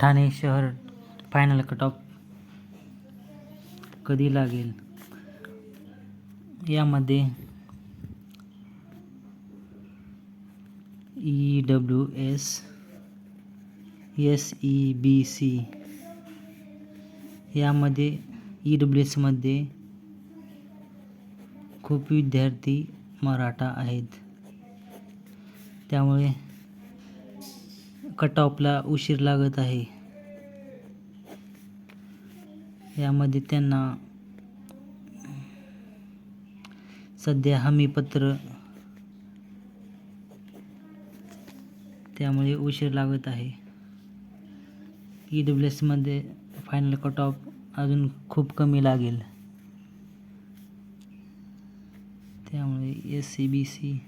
ठाणे शहर final cut of कधी लागेल? यामध्ये E W S S E B C यामध्ये ई डब्ल्यू एसमध्ये खूप विद्यार्थी मराठा आहेत. त्यामुळे कटऑफला उशीर लागत आहे. यामध्ये त्यांना सध्या हमीपत्र त्यामुळे उशीर लागत आहे. ई डब्ल्यू एसमध्ये फायनल कट ऑफ अजून खूप कमी लागेल. त्यामुळे एस सी बी सी